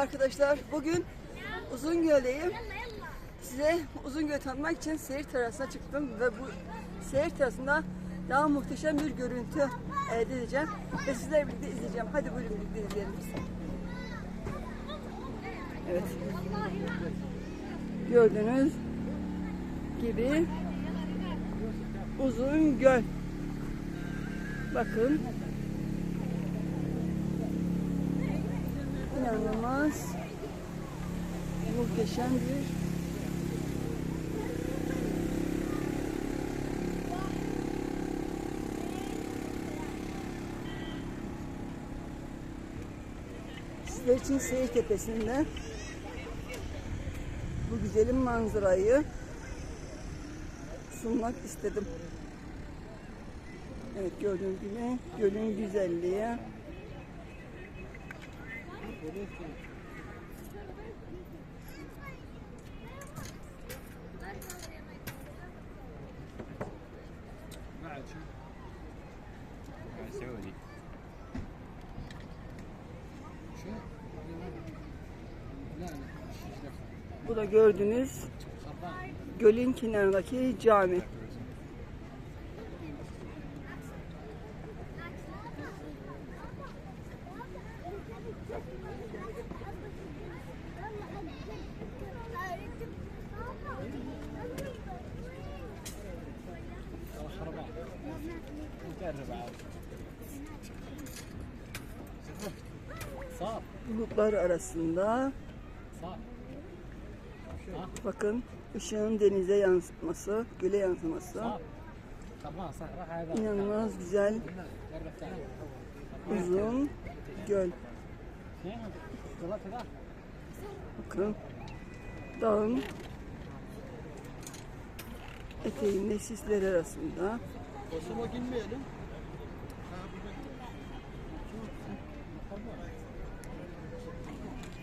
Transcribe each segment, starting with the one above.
arkadaşlar. Bugün Uzungöl'deyim. Size Uzungöl'ü tanıtmak için seyir terasına çıktım ve bu seyir terasında daha muhteşem bir görüntü elde edeceğim ve sizlerle birlikte izleyeceğim. Hadi buyurun birlikte izleyelim. Evet. Gördüğünüz gibi Uzungöl. Bakın. İnanılmaz muhteşem bir sizler için seyir tepesinde bu güzelim manzarayı sunmak istedim. Evet gördüğünüz gibi gölün güzelliği. قاعد شو؟ قاعد يسوي لي شو؟ لا لا ايش دخل؟ Bu da gördüğünüz خربان gölün kenarındaki cami. bulutlar arasında bakın ışığın denize yansıtması, göle yansıması inanılmaz güzel uzun göl. Bakın dağın eteğinde sisler arasında. Basıma girmeyelim.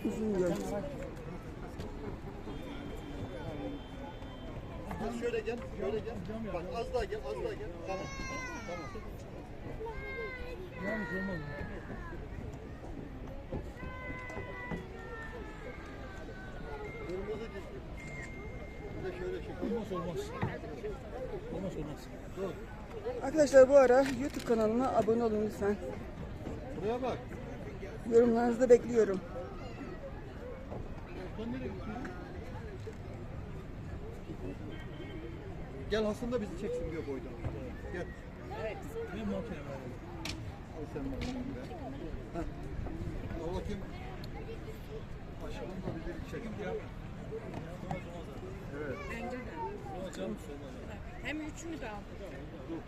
Uzun göl. Gel şöyle gel, şöyle gel. Bak az daha gel, az daha gel. Tamam. Tamam. Kırmızı çizgi. Bir de şöyle çek. Olmaz olmaz. Olmaz olmaz. Dur. Arkadaşlar bu ara YouTube kanalıma abone olun lütfen. Buraya bak. Yorumlarınızı da bekliyorum. Gel Hasan da bizi çeksin diyor boydan. Gel. Ne makine var? Al sen makineni be. Al bakayım. Aşağıdan da bizi çek. Evet. Bence de. Hem üçünü de aldık.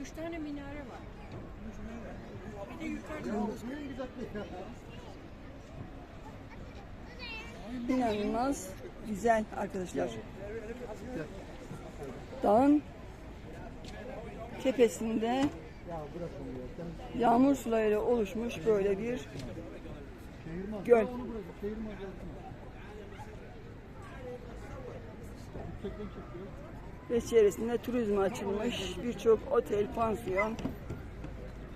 Üç tane minare var. Bir de yukarıda. Ne güzel ya. İnanılmaz güzel arkadaşlar. Dağın tepesinde yağmur sularıyla oluşmuş böyle bir göl. Ve çevresinde turizme açılmış birçok otel, pansiyon,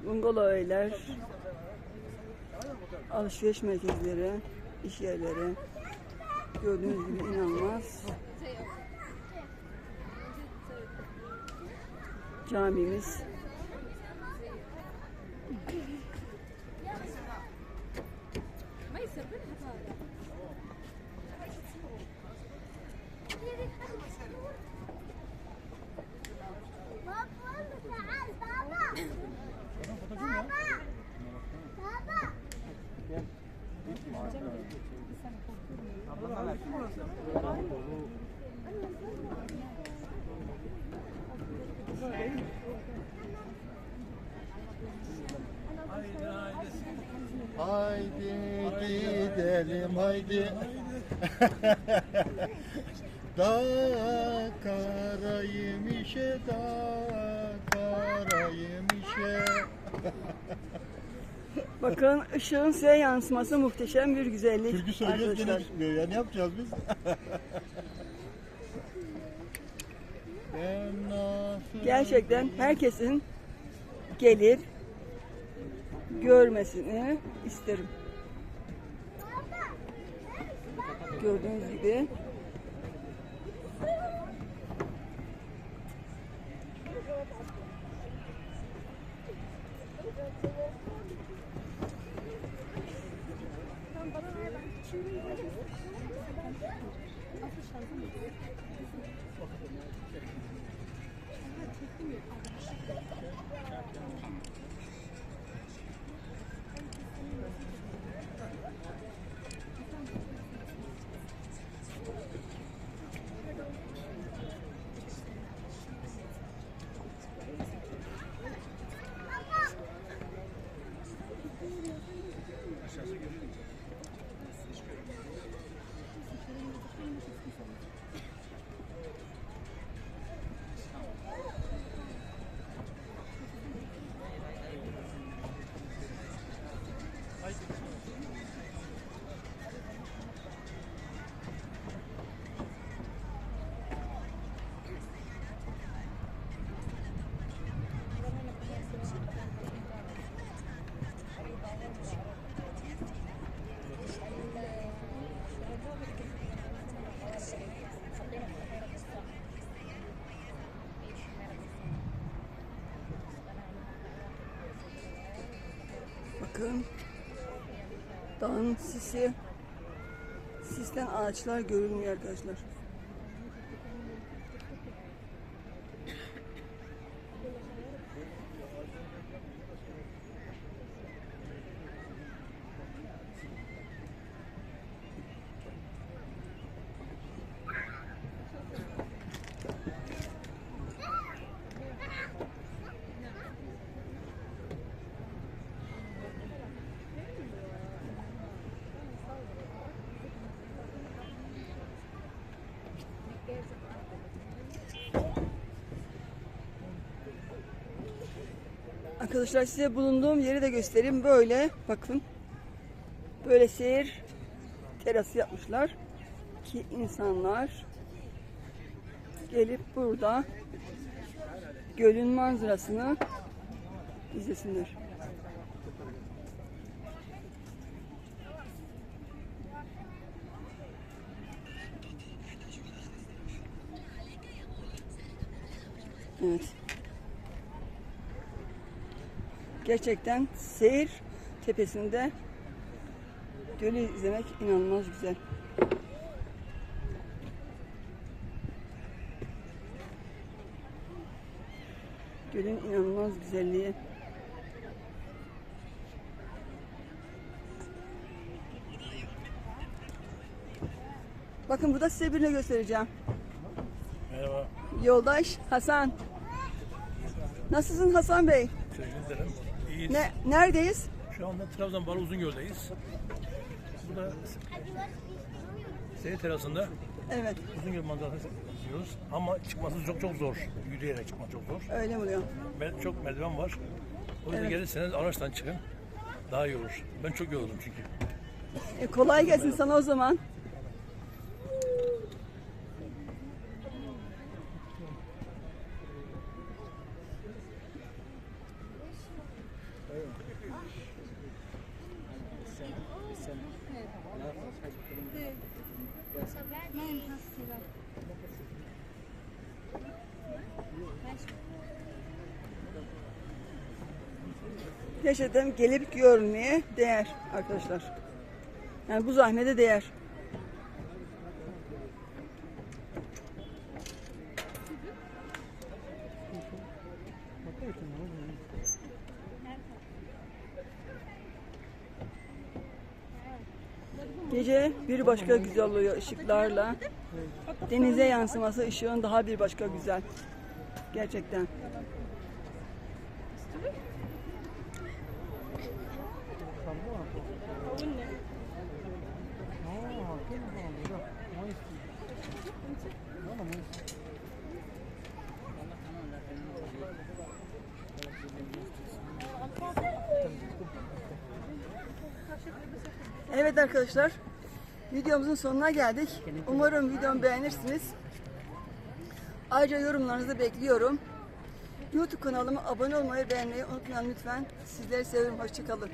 bungalov evler, alışveriş merkezleri, iş yerleri. Gördüğünüz gibi inanılmaz. Camimiz. Haydi. da karaymışe da karaymışe. Bakın ışığın size yansıması muhteşem bir güzellik. Türkü söyleyeceğiz gene çıkmıyor ya ne yapacağız biz? Gerçekten herkesin gelip görmesini isterim. Gördüğünüz gibi. Bakın. Dağın sisi. Sisten ağaçlar görünmüyor arkadaşlar. Arkadaşlar size bulunduğum yeri de göstereyim. Böyle bakın. Böyle seyir terası yapmışlar. Ki insanlar gelip burada gölün manzarasını izlesinler. Evet. Gerçekten seyir tepesinde gölü izlemek inanılmaz güzel. Gölün inanılmaz güzelliği. Bakın burada size birini göstereceğim. Merhaba. Yoldaş Hasan. Nasılsın Hasan Bey? Teşekkür ederim. İyiyiz. Ne, neredeyiz? Şu anda Trabzon Balı Uzungöl'deyiz. Burada seyir terasında Evet, Uzungöl manzarası izliyoruz. Ama çıkması çok çok zor. Yürüyerek çıkmak çok zor. öyle mi oluyor? Mer- çok merdiven var. O yüzden Evet. gelirseniz araçtan çıkın. Daha iyi olur. Ben çok yoruldum çünkü. E, kolay gelsin sana o zaman. Gerçekten gelip görmeye değer arkadaşlar. Yani bu zahmete değer. Gece bir başka güzel oluyor ışıklarla. Denize yansıması ışığın daha bir başka güzel. Gerçekten. Evet arkadaşlar. Videomuzun sonuna geldik. Umarım videomu beğenirsiniz. Ayrıca yorumlarınızı bekliyorum. YouTube kanalıma abone olmayı beğenmeyi unutmayın lütfen. Sizleri seviyorum. Hoşçakalın.